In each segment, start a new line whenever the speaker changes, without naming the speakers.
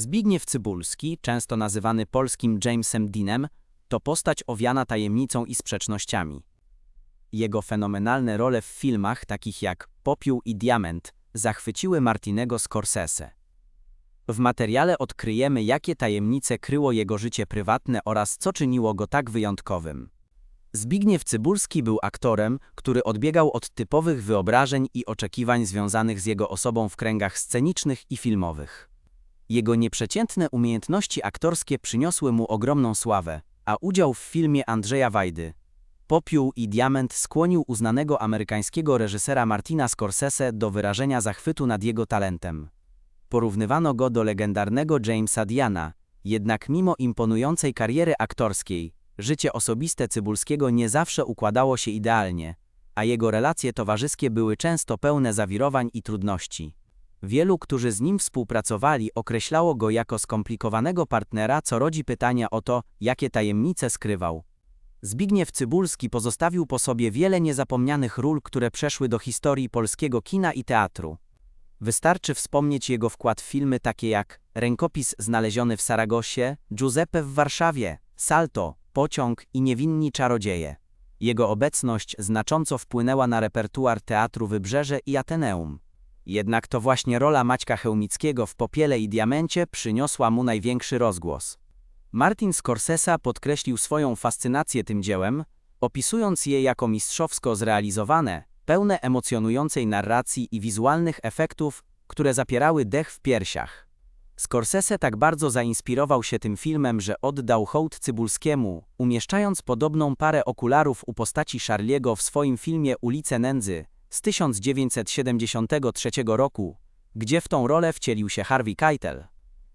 Zbigniew Cybulski, często nazywany polskim Jamesem Deanem, to postać owiana tajemnicą i sprzecznościami. Jego fenomenalne role w filmach takich jak Popiół i Diament zachwyciły Martinego Scorsese. W materiale odkryjemy, jakie tajemnice kryło jego życie prywatne oraz co czyniło go tak wyjątkowym. Zbigniew Cybulski był aktorem, który odbiegał od typowych wyobrażeń i oczekiwań związanych z jego osobą w kręgach scenicznych i filmowych. Jego nieprzeciętne umiejętności aktorskie przyniosły mu ogromną sławę, a udział w filmie Andrzeja Wajdy Popiół i Diament skłonił uznanego amerykańskiego reżysera Martina Scorsese do wyrażenia zachwytu nad jego talentem. Porównywano go do legendarnego Jamesa Diana, jednak mimo imponującej kariery aktorskiej, życie osobiste Cybulskiego nie zawsze układało się idealnie, a jego relacje towarzyskie były często pełne zawirowań i trudności. Wielu, którzy z nim współpracowali, określało go jako skomplikowanego partnera, co rodzi pytania o to, jakie tajemnice skrywał. Zbigniew Cybulski pozostawił po sobie wiele niezapomnianych ról, które przeszły do historii polskiego kina i teatru. Wystarczy wspomnieć jego wkład w filmy takie jak Rękopis znaleziony w Saragosie, Giuseppe w Warszawie, Salto, Pociąg i Niewinni Czarodzieje. Jego obecność znacząco wpłynęła na repertuar Teatru Wybrzeże i Ateneum. Jednak to właśnie rola Maćka Chełmickiego w Popiele i Diamencie przyniosła mu największy rozgłos. Martin Scorsese podkreślił swoją fascynację tym dziełem, opisując je jako mistrzowsko zrealizowane, pełne emocjonującej narracji i wizualnych efektów, które zapierały dech w piersiach. Scorsese tak bardzo zainspirował się tym filmem, że oddał hołd Cybulskiemu, umieszczając podobną parę okularów u postaci Charliego w swoim filmie Ulice Nędzy z 1973 roku, gdzie w tą rolę wcielił się Harvey Keitel.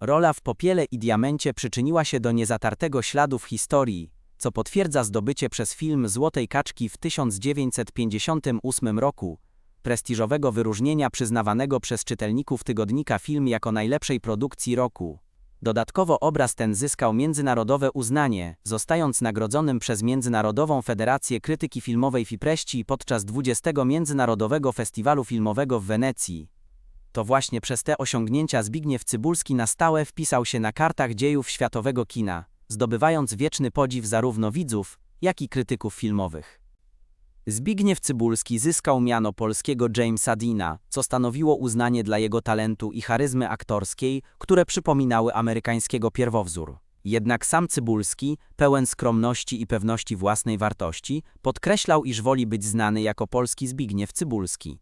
Rola w Popiele i Diamencie przyczyniła się do niezatartego śladu w historii, co potwierdza zdobycie przez film Złotej Kaczki w 1958 roku, prestiżowego wyróżnienia przyznawanego przez czytelników tygodnika film jako najlepszej produkcji roku. Dodatkowo obraz ten zyskał międzynarodowe uznanie, zostając nagrodzonym przez Międzynarodową Federację Krytyki Filmowej Fipreści podczas 20. Międzynarodowego Festiwalu Filmowego w Wenecji. To właśnie przez te osiągnięcia Zbigniew Cybulski na stałe wpisał się na kartach dziejów światowego kina, zdobywając wieczny podziw zarówno widzów, jak i krytyków filmowych. Zbigniew Cybulski zyskał miano polskiego Jamesa Deana, co stanowiło uznanie dla jego talentu i charyzmy aktorskiej, które przypominały amerykańskiego pierwowzór. Jednak sam Cybulski, pełen skromności i pewności własnej wartości, podkreślał, iż woli być znany jako polski Zbigniew Cybulski.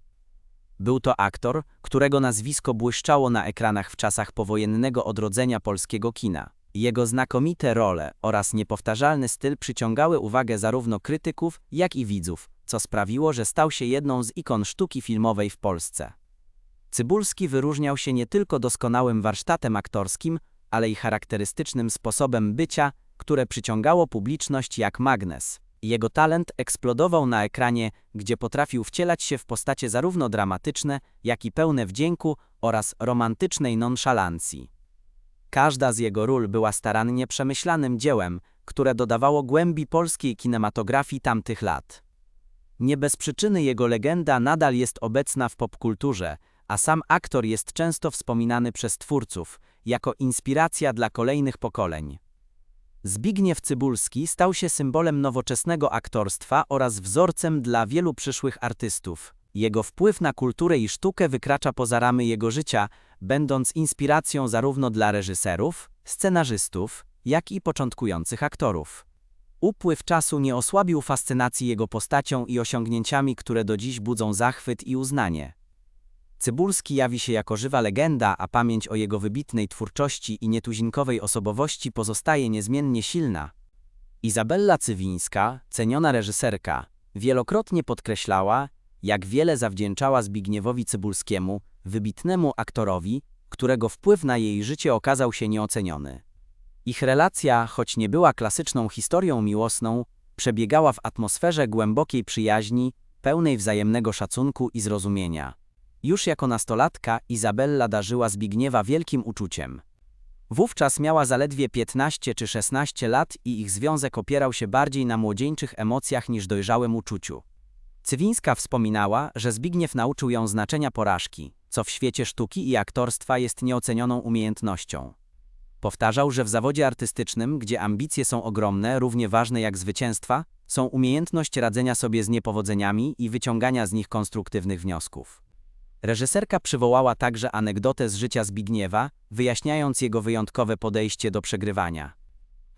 Był to aktor, którego nazwisko błyszczało na ekranach w czasach powojennego odrodzenia polskiego kina. Jego znakomite role oraz niepowtarzalny styl przyciągały uwagę zarówno krytyków, jak i widzów, co sprawiło, że stał się jedną z ikon sztuki filmowej w Polsce. Cybulski wyróżniał się nie tylko doskonałym warsztatem aktorskim, ale i charakterystycznym sposobem bycia, które przyciągało publiczność jak magnes. Jego talent eksplodował na ekranie, gdzie potrafił wcielać się w postacie zarówno dramatyczne, jak i pełne wdzięku oraz romantycznej nonszalancji. Każda z jego ról była starannie przemyślanym dziełem, które dodawało głębi polskiej kinematografii tamtych lat. Nie bez przyczyny jego legenda nadal jest obecna w popkulturze, a sam aktor jest często wspominany przez twórców jako inspiracja dla kolejnych pokoleń. Zbigniew Cybulski stał się symbolem nowoczesnego aktorstwa oraz wzorcem dla wielu przyszłych artystów. Jego wpływ na kulturę i sztukę wykracza poza ramy jego życia, będąc inspiracją zarówno dla reżyserów, scenarzystów, jak i początkujących aktorów. Upływ czasu nie osłabił fascynacji jego postacią i osiągnięciami, które do dziś budzą zachwyt i uznanie. Cybulski jawi się jako żywa legenda, a pamięć o jego wybitnej twórczości i nietuzinkowej osobowości pozostaje niezmiennie silna. Izabella Cywińska, ceniona reżyserka, wielokrotnie podkreślała, jak wiele zawdzięczała Zbigniewowi Cybulskiemu, wybitnemu aktorowi, którego wpływ na jej życie okazał się nieoceniony. Ich relacja, choć nie była klasyczną historią miłosną, przebiegała w atmosferze głębokiej przyjaźni, pełnej wzajemnego szacunku i zrozumienia. Już jako nastolatka Izabella darzyła Zbigniewa wielkim uczuciem. Wówczas miała zaledwie 15 czy 16 lat i ich związek opierał się bardziej na młodzieńczych emocjach niż dojrzałym uczuciu. Cywińska wspominała, że Zbigniew nauczył ją znaczenia porażki, co w świecie sztuki i aktorstwa jest nieocenioną umiejętnością. Powtarzał, że w zawodzie artystycznym, gdzie ambicje są ogromne, równie ważne jak zwycięstwa, są umiejętność radzenia sobie z niepowodzeniami i wyciągania z nich konstruktywnych wniosków. Reżyserka przywołała także anegdotę z życia Zbigniewa, wyjaśniając jego wyjątkowe podejście do przegrywania.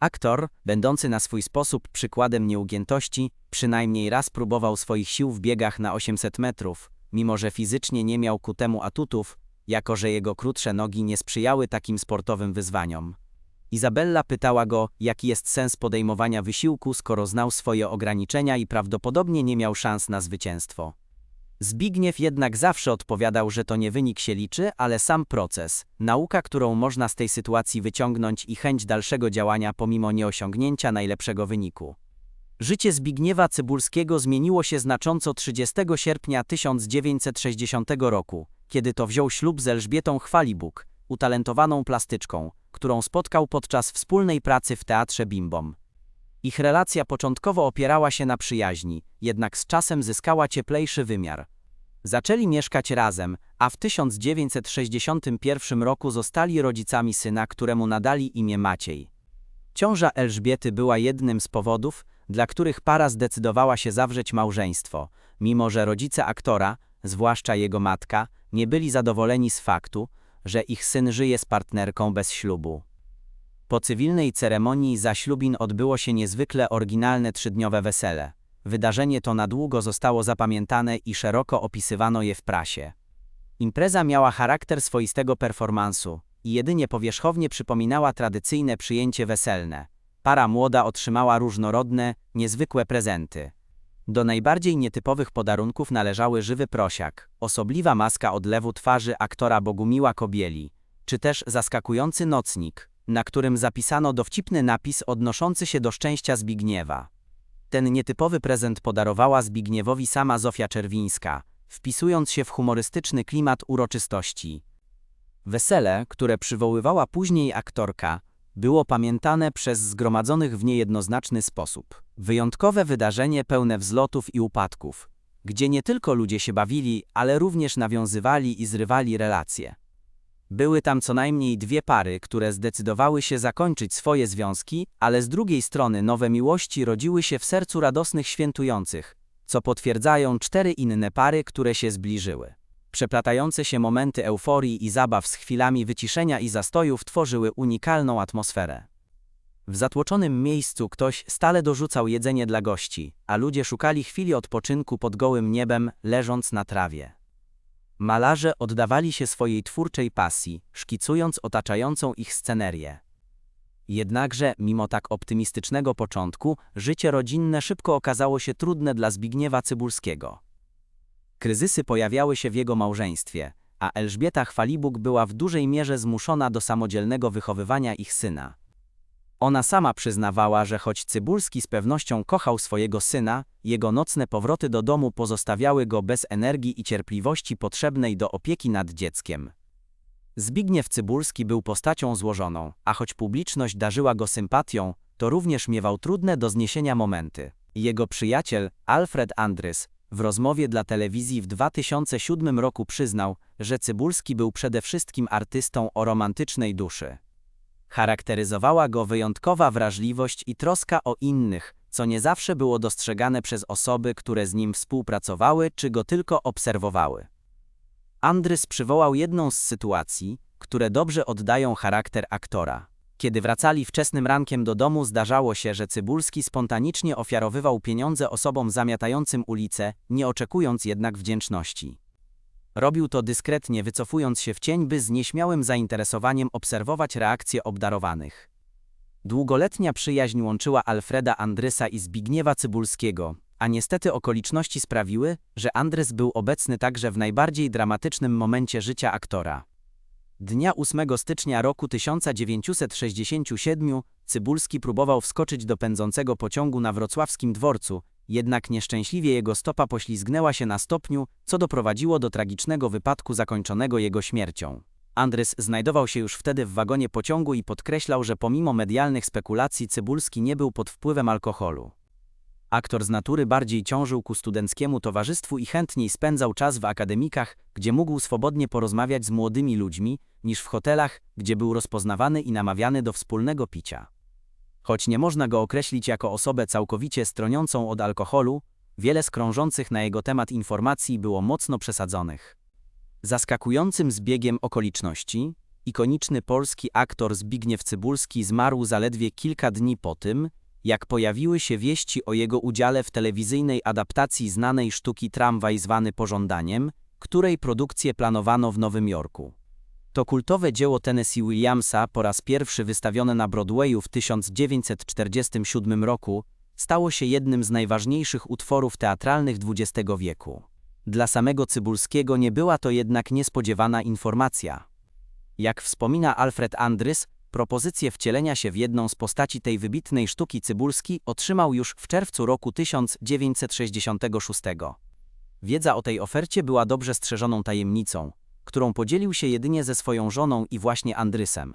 Aktor, będący na swój sposób przykładem nieugiętości, przynajmniej raz próbował swoich sił w biegach na 800 metrów, mimo że fizycznie nie miał ku temu atutów, jako że jego krótsze nogi nie sprzyjały takim sportowym wyzwaniom. Izabella pytała go, jaki jest sens podejmowania wysiłku, skoro znał swoje ograniczenia i prawdopodobnie nie miał szans na zwycięstwo. Zbigniew jednak zawsze odpowiadał, że to nie wynik się liczy, ale sam proces, nauka, którą można z tej sytuacji wyciągnąć i chęć dalszego działania pomimo nieosiągnięcia najlepszego wyniku. Życie Zbigniewa Cybulskiego zmieniło się znacząco 30 sierpnia 1960 roku, kiedy to wziął ślub z Elżbietą Chwalibuk, utalentowaną plastyczką, którą spotkał podczas wspólnej pracy w teatrze Bimbom. Ich relacja początkowo opierała się na przyjaźni, jednak z czasem zyskała cieplejszy wymiar. Zaczęli mieszkać razem, a w 1961 roku zostali rodzicami syna, któremu nadali imię Maciej. Ciąża Elżbiety była jednym z powodów, dla których para zdecydowała się zawrzeć małżeństwo, mimo że rodzice aktora, zwłaszcza jego matka, nie byli zadowoleni z faktu, że ich syn żyje z partnerką bez ślubu. Po cywilnej ceremonii zaślubin odbyło się niezwykle oryginalne trzydniowe wesele. Wydarzenie to na długo zostało zapamiętane i szeroko opisywano je w prasie. Impreza miała charakter swoistego performansu i jedynie powierzchownie przypominała tradycyjne przyjęcie weselne. Para młoda otrzymała różnorodne, niezwykłe prezenty. Do najbardziej nietypowych podarunków należały żywy prosiak, osobliwa maska odlewu twarzy aktora Bogumiła Kobieli, czy też zaskakujący nocnik, na którym zapisano dowcipny napis odnoszący się do szczęścia Zbigniewa. Ten nietypowy prezent podarowała Zbigniewowi sama Zofia Czerwińska, wpisując się w humorystyczny klimat uroczystości. Wesele, które przywoływała później aktorka, było pamiętane przez zgromadzonych w niejednoznaczny sposób. Wyjątkowe wydarzenie pełne wzlotów i upadków, gdzie nie tylko ludzie się bawili, ale również nawiązywali i zrywali relacje. Były tam co najmniej dwie pary, które zdecydowały się zakończyć swoje związki, ale z drugiej strony nowe miłości rodziły się w sercu radosnych świętujących, co potwierdzają cztery inne pary, które się zbliżyły. Przeplatające się momenty euforii i zabaw z chwilami wyciszenia i zastojów tworzyły unikalną atmosferę. W zatłoczonym miejscu ktoś stale dorzucał jedzenie dla gości, a ludzie szukali chwili odpoczynku pod gołym niebem, leżąc na trawie. Malarze oddawali się swojej twórczej pasji, szkicując otaczającą ich scenerię. Jednakże, mimo tak optymistycznego początku, życie rodzinne szybko okazało się trudne dla Zbigniewa Cybulskiego. Kryzysy pojawiały się w jego małżeństwie, a Elżbieta Chwalibuk była w dużej mierze zmuszona do samodzielnego wychowywania ich syna. Ona sama przyznawała, że choć Cybulski z pewnością kochał swojego syna, jego nocne powroty do domu pozostawiały go bez energii i cierpliwości potrzebnej do opieki nad dzieckiem. Zbigniew Cybulski był postacią złożoną, a choć publiczność darzyła go sympatią, to również miewał trudne do zniesienia momenty. Jego przyjaciel, Alfred Andrys, w rozmowie dla telewizji w 2007 roku przyznał, że Cybulski był przede wszystkim artystą o romantycznej duszy. Charakteryzowała go wyjątkowa wrażliwość i troska o innych, co nie zawsze było dostrzegane przez osoby, które z nim współpracowały czy go tylko obserwowały. Andrys przywołał jedną z sytuacji, które dobrze oddają charakter aktora. Kiedy wracali wczesnym rankiem do domu, zdarzało się, że Cybulski spontanicznie ofiarowywał pieniądze osobom zamiatającym ulicę, nie oczekując jednak wdzięczności. Robił to dyskretnie, wycofując się w cień, by z nieśmiałym zainteresowaniem obserwować reakcje obdarowanych. Długoletnia przyjaźń łączyła Alfreda Andrysa i Zbigniewa Cybulskiego, a niestety okoliczności sprawiły, że Andrys był obecny także w najbardziej dramatycznym momencie życia aktora. Dnia 8 stycznia roku 1967 Cybulski próbował wskoczyć do pędzącego pociągu na wrocławskim dworcu, jednak nieszczęśliwie jego stopa poślizgnęła się na stopniu, co doprowadziło do tragicznego wypadku zakończonego jego śmiercią. Andrys znajdował się już wtedy w wagonie pociągu i podkreślał, że pomimo medialnych spekulacji Cybulski nie był pod wpływem alkoholu. Aktor z natury bardziej ciążył ku studenckiemu towarzystwu i chętniej spędzał czas w akademikach, gdzie mógł swobodnie porozmawiać z młodymi ludźmi, niż w hotelach, gdzie był rozpoznawany i namawiany do wspólnego picia. Choć nie można go określić jako osobę całkowicie stroniącą od alkoholu, wiele skrążących na jego temat informacji było mocno przesadzonych. Zaskakującym zbiegiem okoliczności, ikoniczny polski aktor Zbigniew Cybulski zmarł zaledwie kilka dni po tym, jak pojawiły się wieści o jego udziale w telewizyjnej adaptacji znanej sztuki Tramwaj zwany Pożądaniem, której produkcję planowano w Nowym Jorku. To kultowe dzieło Tennessee Williamsa, po raz pierwszy wystawione na Broadwayu w 1947 roku, stało się jednym z najważniejszych utworów teatralnych XX wieku. Dla samego Cybulskiego nie była to jednak niespodziewana informacja. Jak wspomina Alfred Andrys, propozycję wcielenia się w jedną z postaci tej wybitnej sztuki Cybulski otrzymał już w czerwcu roku 1966. Wiedza o tej ofercie była dobrze strzeżoną tajemnicą, którą podzielił się jedynie ze swoją żoną i właśnie Andrysem.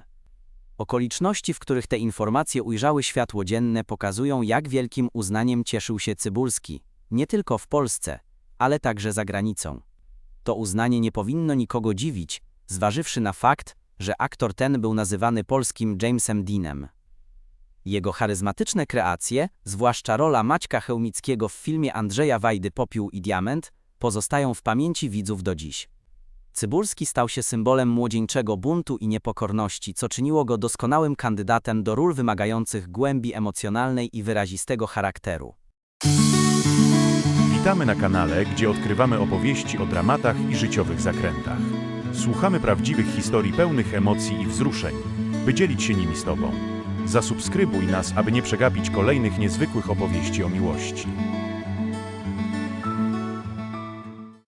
Okoliczności, w których te informacje ujrzały światło dzienne, pokazują, jak wielkim uznaniem cieszył się Cybulski, nie tylko w Polsce, ale także za granicą. To uznanie nie powinno nikogo dziwić, zważywszy na fakt, że aktor ten był nazywany polskim Jamesem Deanem. Jego charyzmatyczne kreacje, zwłaszcza rola Maćka Chełmickiego w filmie Andrzeja Wajdy Popiół i Diament, pozostają w pamięci widzów do dziś. Cybulski stał się symbolem młodzieńczego buntu i niepokorności, co czyniło go doskonałym kandydatem do ról wymagających głębi emocjonalnej i wyrazistego charakteru.
Witamy na kanale, gdzie odkrywamy opowieści o dramatach i życiowych zakrętach. Słuchamy prawdziwych historii pełnych emocji i wzruszeń, by dzielić się nimi z Tobą. Zasubskrybuj nas, aby nie przegapić kolejnych niezwykłych opowieści o miłości.